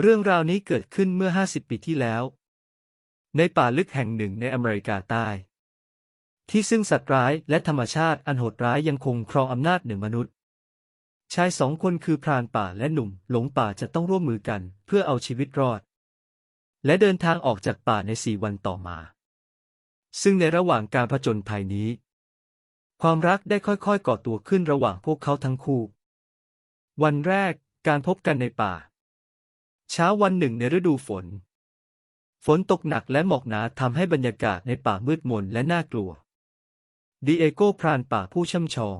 เรื่องราวนี้เกิดขึ้นเมื่อ 50 ปีที่แล้ว ในป่าลึกแห่งหนึ่งในอเมริกาใต้ ที่ซึ่งสัตว์ร้ายและธรรมชาติอันโหดร้ายยังคงครองอำนาจเหนือมนุษย์ ชายสองคนคือพรานป่าและหนุ่มหลงป่าจะต้องร่วมมือกันเพื่อเอาชีวิตรอด และเดินทางออกจากป่าในสี่วันต่อมา ซึ่งในระหว่างการผจญภัยนี้ ความรักได้ค่อยๆก่อตัวขึ้นระหว่างพวกเขาทั้งคู่ วันแรกการพบกันในป่า เช้าวันหนึ่งในฤดูฝน ฝนตกหนักและหมอกหนาทำให้บรรยากาศในป่ามืดมนและน่ากลัว ดิเอโกพรานป่าผู้ช่ำชอง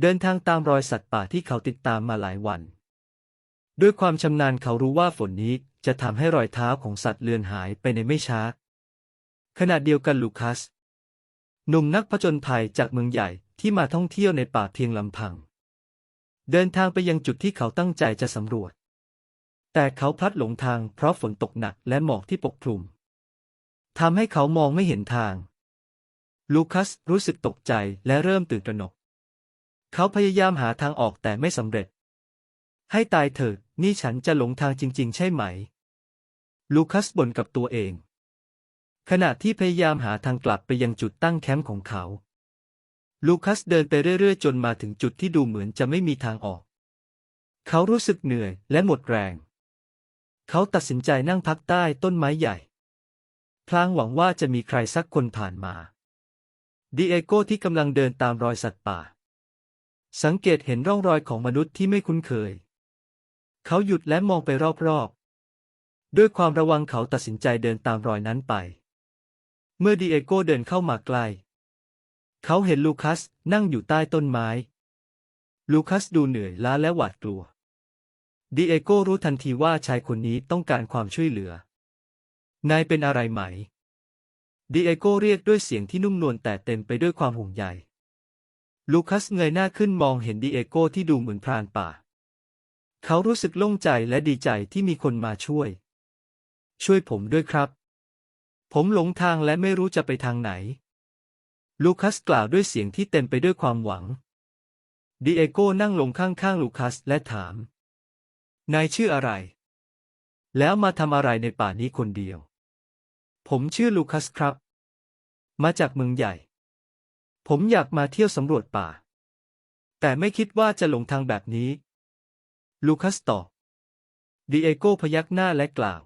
เดินทางตามรอยสัตว์ป่าที่เขาติดตามมาหลายวัน ด้วยความชำนาญเขารู้ว่าฝนนี้จะทำให้รอยเท้าของสัตว์เลือนหายไปในไม่ช้า ขณะเดียวกันลูคัส หนุ่มนักผจญภัยจากเมืองใหญ่ที่มาท่องเที่ยวในป่าเพียงลำพัง เดินทางไปยังจุดที่เขาตั้งใจจะสำรวจ แต่เขาพลัดหลงทางเพราะฝนตกหนักและหมอกที่ปกคลุมทำให้เขามองไม่เห็นทาง ลูคัสรู้สึกตกใจและเริ่มตื่นตระหนก เขาพยายามหาทางออกแต่ไม่สำเร็จ ให้ตายเถิดนี่ฉันจะหลงทางจริง ๆ ใช่ไหม ลูคัสบ่นกับตัวเอง ขณะที่พยายามหาทางกลับไปยังจุดตั้งแคมป์ของเขา ลูคัสเดินไปเรื่อย ๆ จนมาถึงจุดที่ดูเหมือนจะไม่มีทางออก เขารู้สึกเหนื่อยและหมดแรง เขาตัดสินใจนั่งพักใต้ต้นไม้ใหญ่ พลางหวังว่าจะมีใครสักคนผ่านมา ดิเอโกที่กำลังเดินตามรอยสัตว์ป่า สังเกตเห็นร่องรอยของมนุษย์ที่ไม่คุ้นเคย เขาหยุดและมองไปรอบๆ ด้วยความระวังเขาตัดสินใจเดินตามรอยนั้นไป เมื่อดิเอโกเดินเข้ามาใกล้ เขาเห็นลูคัสนั่งอยู่ใต้ต้นไม้ ลูคัสดูเหนื่อยล้าและหวาดกลัว ดิเอโกรู้ทันทีว่าชายคนนี้ต้องการความช่วยเหลือ นายเป็นอะไรไหม ดิเอโกเรียกด้วยเสียงที่นุ่มนวลแต่เต็มไปด้วยความห่วงใย ลูคัสเงยหน้าขึ้นมองเห็นดิเอโกที่ดูเหมือนพรานป่า เขารู้สึกโล่งใจและดีใจที่มีคนมาช่วย ช่วยผมด้วยครับ ผมหลงทางและไม่รู้จะไปทางไหน ลูคัสกล่าวด้วยเสียงที่เต็มไปด้วยความหวัง ดิเอโกนั่งลงข้างๆลูคัสและถาม นายชื่ออะไร แล้วมาทำอะไรในป่านี้คนเดียว ผมชื่อลูคัสครับ มาจากเมืองใหญ่ ผมอยากมาเที่ยวสำรวจป่า แต่ไม่คิดว่าจะหลงทางแบบนี้ ลูคัสตอบดิเอโกพยักหน้าและกล่าว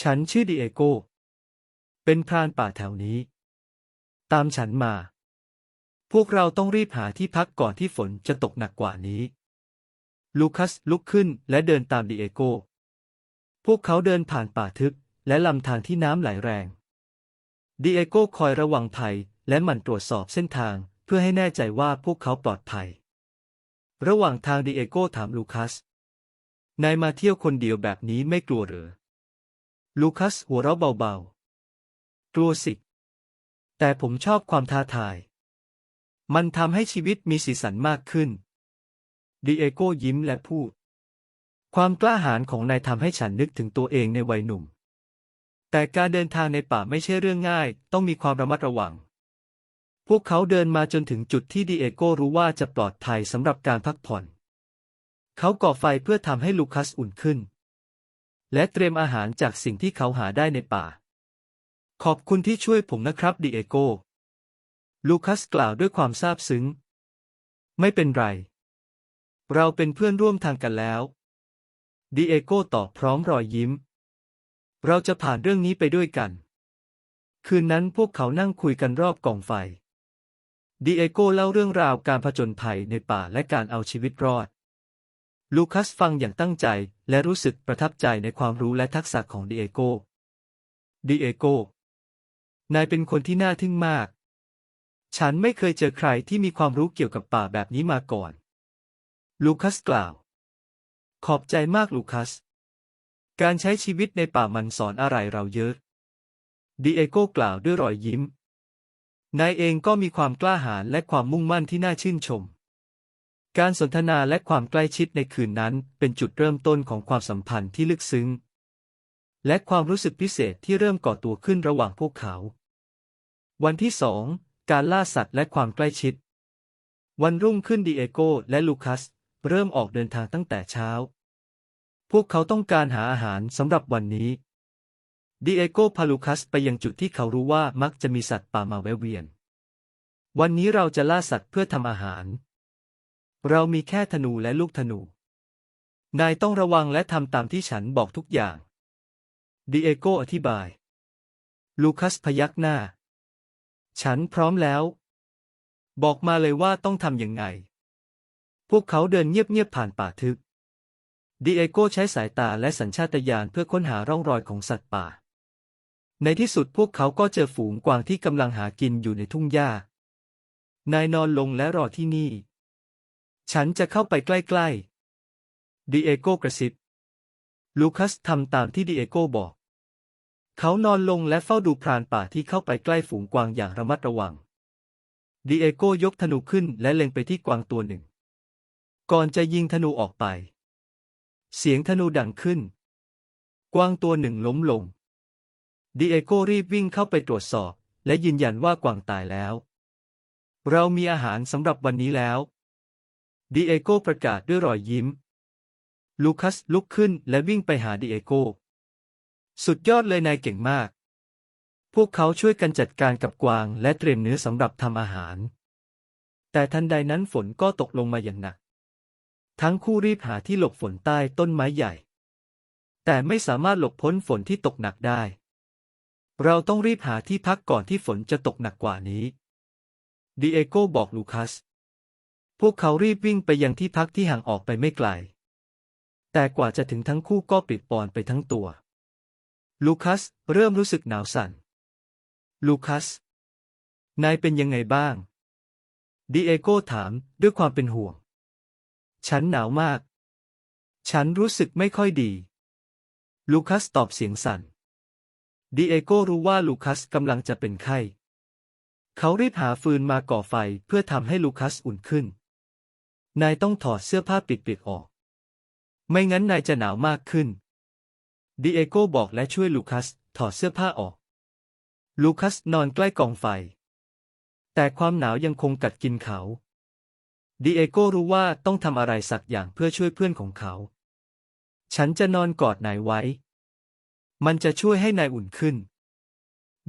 ฉันชื่อดิเอโกเป็นพรานป่าแถวนี้ ตามฉันมา พวกเราต้องรีบหาที่พักก่อนที่ฝนจะตกหนักกว่านี้ ลูคัสลุกขึ้นและเดินตามดิเอโก พวกเขาเดินผ่านป่าทึบและลำธารที่น้ำไหลแรง ดิเอโกคอยระวังภัยและหมั่นตรวจสอบเส้นทางเพื่อให้แน่ใจว่าพวกเขาปลอดภัย ระหว่างทางดิเอโกถามลูคัส นายมาเที่ยวคนเดียวแบบนี้ไม่กลัวหรือ ลูคัสหัวเราะเบาๆ กลัวสิ แต่ผมชอบความท้าทาย มันทำให้ชีวิตมีสีสันมากขึ้น ดิเอโกยิ้มและพูด ความกล้าหาญของนายทำให้ฉันนึกถึงตัวเองในวัยหนุ่ม แต่การเดินทางในป่าไม่ใช่เรื่องง่าย ต้องมีความระมัดระวัง พวกเขาเดินมาจนถึงจุดที่ดิเอโกรู้ว่าจะปลอดภัยสำหรับการพักผ่อน เขาก่อไฟเพื่อทำให้ลูคัสอุ่นขึ้น และเตรียมอาหารจากสิ่งที่เขาหาได้ในป่า ขอบคุณที่ช่วยผมนะครับดิเอโกลูคัสกล่าวด้วยความซาบซึ้ง ไม่เป็นไร เราเป็นเพื่อนร่วมทางกันแล้วดิเอโก้ตอบพร้อมรอยยิ้ม เราจะผ่านเรื่องนี้ไปด้วยกัน คืนนั้นพวกเขานั่งคุยกันรอบกองไฟดิเอโก้เล่าเรื่องราวการผจญภัยในป่าและการเอาชีวิตรอด ลูคัสฟังอย่างตั้งใจและรู้สึกประทับใจในความรู้และทักษะของดิเอโก้ดิเอโก้นายเป็นคนที่น่าทึ่งมาก ฉันไม่เคยเจอใครที่มีความรู้เกี่ยวกับป่าแบบนี้มาก่อน ลูคัสกล่าว ขอบใจมากลูคัส การใช้ชีวิตในป่ามันสอนอะไรเราเยอะ ดิเอโกกล่าวด้วยรอยยิ้ม นายเองก็มีความกล้าหาญและความมุ่งมั่นที่น่าชื่นชม การสนทนาและความใกล้ชิดในคืนนั้นเป็นจุดเริ่มต้นของความสัมพันธ์ที่ลึกซึ้ง และความรู้สึกพิเศษที่เริ่มก่อตัวขึ้นระหว่างพวกเขา วันที่สองการล่าสัตว์และความใกล้ชิด วันรุ่งขึ้นดิเอโกและลูคัส เริ่มออกเดินทางตั้งแต่เช้า พวกเขาต้องการหาอาหารสำหรับวันนี้ดิเอโกพาลูคัสไปยังจุดที่เขารู้ว่ามักจะมีสัตว์ป่ามาแวะเวียน วันนี้เราจะล่าสัตว์เพื่อทำอาหาร เรามีแค่ธนูและลูกธนู นายต้องระวังและทำตามที่ฉันบอกทุกอย่างดิเอโกอธิบาย ลูคัสพยักหน้า ฉันพร้อมแล้ว บอกมาเลยว่าต้องทำยังไง พวกเขาเดินเงียบๆผ่านป่าทึบดิเอโกใช้สายตาและสัญชาตญาณเพื่อค้นหาร่องรอยของสัตว์ป่า ในที่สุดพวกเขาก็เจอฝูงกวางที่กำลังหากินอยู่ในทุ่งหญ้า นายนอนลงและรอที่นี่ ฉันจะเข้าไปใกล้ๆดิเอโกกระซิบ ลูคัสทำตามที่ดิเอโกบอก เขานอนลงและเฝ้าดูพรานป่าที่เข้าไปใกล้ฝูงกวางอย่างระมัดระวังดิเอโกยกธนูขึ้นและเล็งไปที่กวางตัวหนึ่ง ก่อนจะยิงธนูออกไป เสียงธนูดังขึ้น กวางตัวหนึ่งล้มลง ดิเอโกรีบวิ่งเข้าไปตรวจสอบ และยืนยันว่ากวางตายแล้ว เรามีอาหารสำหรับวันนี้แล้ว ดิเอโกประกาศด้วยรอยยิ้ม ลูคัสลุกขึ้นและวิ่งไปหาดิเอโก สุดยอดเลยนายเก่งมาก พวกเขาช่วยกันจัดการกับกวางและเตรียมเนื้อสำหรับทำอาหาร แต่ทันใดนั้นฝนก็ตกลงมาอย่างหนัก ทั้งคู่รีบหาที่หลบฝนใต้ต้นไม้ใหญ่ แต่ไม่สามารถหลบพ้นฝนที่ตกหนักได้ เราต้องรีบหาที่พักก่อนที่ฝนจะตกหนักกว่านี้ดิเอโก้บอกลูคัส พวกเขารีบวิ่งไปยังที่พักที่ห่างออกไปไม่ไกล แต่กว่าจะถึงทั้งคู่ก็ปิดปอนไปทั้งตัว ลูคัสเริ่มรู้สึกหนาวสั่น ลูคัส นายเป็นยังไงบ้างดิเอโก้ถามด้วยความเป็นห่วง ฉันหนาวมาก ฉันรู้สึกไม่ค่อยดี ลูคัสตอบเสียงสั่น ดิเอโกรู้ว่าลูคัสกำลังจะเป็นไข้ เขารีบหาฟืนมาก่อไฟเพื่อทำให้ลูคัสอุ่นขึ้น นายต้องถอดเสื้อผ้าปิดเปียกออก ไม่งั้นนายจะหนาวมากขึ้น ดิเอโกบอกและช่วยลูคัสถอดเสื้อผ้าออก ลูคัสนอนใกล้กองไฟ แต่ความหนาวยังคงกัดกินเขา ดิเอโก้รู้ว่าต้องทำอะไรสักอย่างเพื่อช่วยเพื่อนของเขา ฉันจะนอนกอดนายไว้ มันจะช่วยให้นายอุ่นขึ้น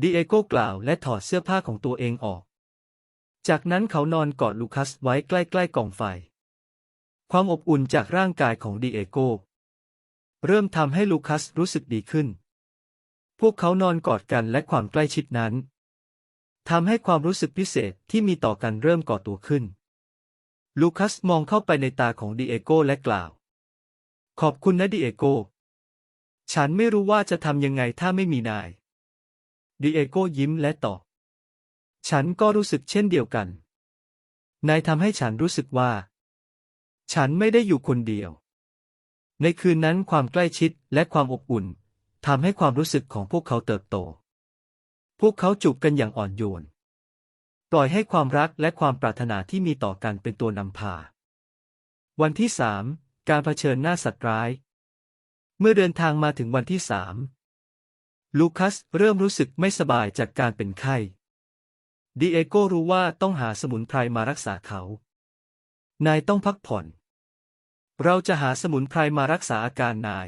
ดิเอโก้กล่าวและถอดเสื้อผ้าของตัวเองออก จากนั้นเขานอนกอดลูคัสไว้ใกล้ๆกองไฟ ความอบอุ่นจากร่างกายของดิเอโก้เริ่มทำให้ลูคัสรู้สึกดีขึ้น พวกเขานอนกอดกันและความใกล้ชิดนั้นทำให้ความรู้สึกพิเศษที่มีต่อกันเริ่มก่อตัวขึ้น ลูคัสมองเข้าไปในตาของดิเอโกและกล่าว ขอบคุณนะดิเอโกฉันไม่รู้ว่าจะทำยังไงถ้าไม่มีนาย ดิเอโกยิ้มและตอบ ฉันก็รู้สึกเช่นเดียวกัน นายทำให้ฉันรู้สึกว่า ฉันไม่ได้อยู่คนเดียว ในคืนนั้นความใกล้ชิดและความอบอุ่นทำให้ความรู้สึกของพวกเขาเติบโต พวกเขาจูบกันอย่างอ่อนโยน ปล่อยให้ความรักและความปรารถนาที่มีต่อกันเป็นตัวนำพา วันที่สามการเผชิญหน้าสัตว์ร้าย เมื่อเดินทางมาถึงวันที่สามลูคัสเริ่มรู้สึกไม่สบายจากการเป็นไข้ดิเอโกรู้ว่าต้องหาสมุนไพรมารักษาเขา นายต้องพักผ่อน เราจะหาสมุนไพรมารักษาอาการนาย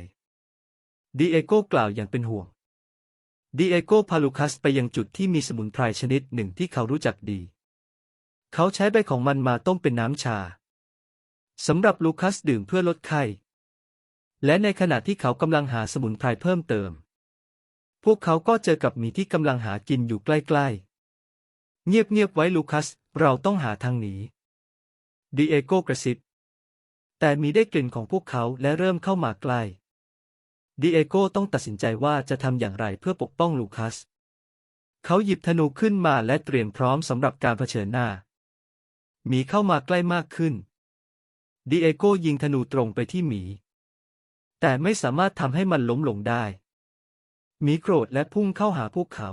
ดิเอโกกล่าวอย่างเป็นห่วง ดิเอโกพาลูคัสไปยังจุดที่มีสมุนไพรชนิดหนึ่งที่เขารู้จักดี เขาใช้ใบของมันมาต้มเป็นน้ำชาสำหรับลูคัสดื่มเพื่อลดไข้ และในขณะที่เขากำลังหาสมุนไพรเพิ่มเติม พวกเขาก็เจอกับหมีที่กำลังหากินอยู่ใกล้ๆ เงียบๆไว้ลูคัส เราต้องหาทางหนีดิเอโกกระซิบ แต่มีได้กลิ่นของพวกเขาและเริ่มเข้ามาใกล้ ดิเอโก้ต้องตัดสินใจว่าจะทำอย่างไรเพื่อปกป้องลูคัส เขาหยิบธนูขึ้นมาและเตรียมพร้อมสำหรับการเผชิญหน้า มีเข้ามาใกล้มากขึ้น ดิเอโก้ยิงธนูตรงไปที่หมี แต่ไม่สามารถทำให้มันล้มลงได้หมีโกรธและพุ่งเข้าหาพวกเขา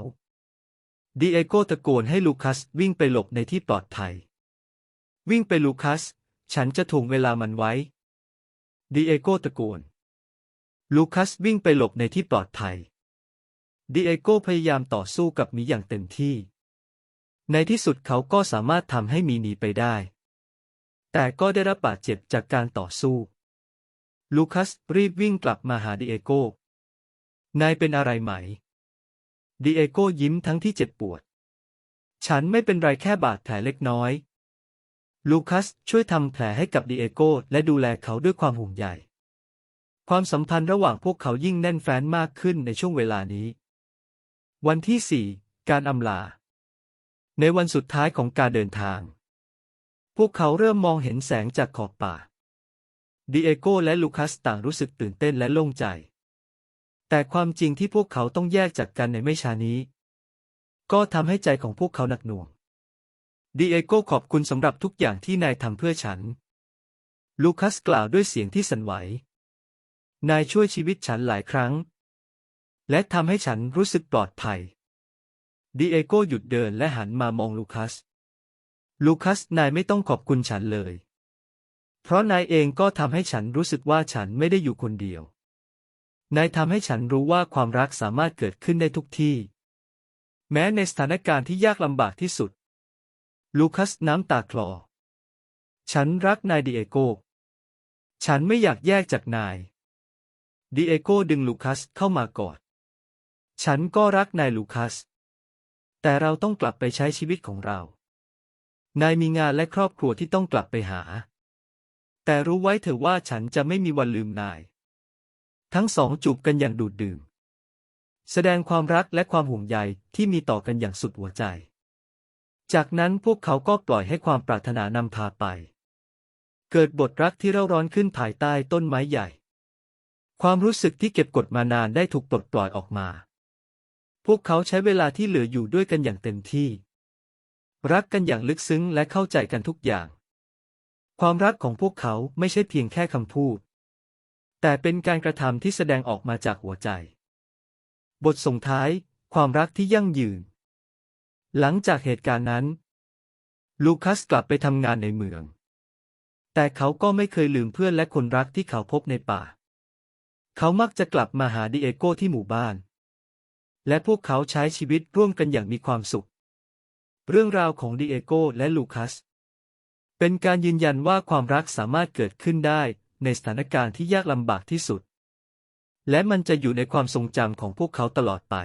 ดิเอโก้ตะโกนให้ลูคัสวิ่งไปหลบในที่ปลอดภัย วิ่งไปลูคัส ฉันจะถ่วงเวลามันไว้ ดิเอโก้ตะโกน ลูคัสวิ่งไปหลบในที่ปลอดภัย ดิเอโกพยายามต่อสู้กับหมีอย่างเต็มที่ ในที่สุดเขาก็สามารถทำให้มีหนีไปได้ แต่ก็ได้รับบาดเจ็บจากการต่อสู้ ลูคัสรีบวิ่งกลับมาหาดิเอโกนายเป็นอะไรไหม ดิเอโกยิ้มทั้งที่เจ็บปวด ฉันไม่เป็นไรแค่บาดแผลเล็กน้อย ลูคัสช่วยทำแผลให้กับดิเอโกและดูแลเขาด้วยความห่วงใย ความสัมพันธ์ระหว่างพวกเขายิ่งแน่นแฟ้นมากขึ้นในช่วงเวลานี้ วันที่สี่การอำลา ในวันสุดท้ายของการเดินทาง พวกเขาเริ่มมองเห็นแสงจากขอบป่า ดิเอโกและลูคัสต่างรู้สึกตื่นเต้นและโล่งใจ แต่ความจริงที่พวกเขาต้องแยกจากกันในไม่ช้านี้ ก็ทำให้ใจของพวกเขาหนักหน่วง ดิเอโกขอบคุณสำหรับทุกอย่างที่นายทำเพื่อฉัน ลูคัสกล่าวด้วยเสียงที่สั่นไหว นายช่วยชีวิตฉันหลายครั้ง และทำให้ฉันรู้สึกปลอดภัย ดิเอโกหยุดเดินและหันมามองลูคัส ลูคัสนายไม่ต้องขอบคุณฉันเลย เพราะนายเองก็ทำให้ฉันรู้สึกว่าฉันไม่ได้อยู่คนเดียว นายทำให้ฉันรู้ว่าความรักสามารถเกิดขึ้นได้ทุกที่ แม้ในสถานการณ์ที่ยากลำบากที่สุด ลูคัสน้ำตาคลอ ฉันรักนายดิเอโก ฉันไม่อยากแยกจากนาย ดิเอโกดึงลูคัสเข้ามากอด ฉันก็รักนายลูคัส แต่เราต้องกลับไปใช้ชีวิตของเรา นายมีงานและครอบครัวที่ต้องกลับไปหา แต่รู้ไว้เถอะว่าฉันจะไม่มีวันลืมนาย ทั้งสองจูบกันอย่างดูดดื่ม แสดงความรักและความห่วงใยที่มีต่อกันอย่างสุดหัวใจ จากนั้นพวกเขาก็ปล่อยให้ความปรารถนานำพาไป เกิดบทรักที่เร่าร้อนขึ้นภายใต้ต้นไม้ใหญ่ ความรู้สึกที่เก็บกดมานานได้ถูกปลดปล่อยออกมา พวกเขาใช้เวลาที่เหลืออยู่ด้วยกันอย่างเต็มที่ รักกันอย่างลึกซึ้งและเข้าใจกันทุกอย่าง ความรักของพวกเขาไม่ใช่เพียงแค่คำพูด แต่เป็นการกระทำที่แสดงออกมาจากหัวใจ บทส่งท้าย ความรักที่ยั่งยืน หลังจากเหตุการณ์นั้น ลูคัสกลับไปทำงานในเมือง แต่เขาก็ไม่เคยลืมเพื่อนและคนรักที่เขาพบในป่า เขามักจะกลับมาหาดิเอโก้ที่หมู่บ้าน และพวกเขาใช้ชีวิตร่วมกันอย่างมีความสุข เรื่องราวของดิเอโก้และลูคัส เป็นการยืนยันว่าความรักสามารถเกิดขึ้นได้ในสถานการณ์ที่ยากลำบากที่สุด และมันจะอยู่ในความทรงจำของพวกเขาตลอดไป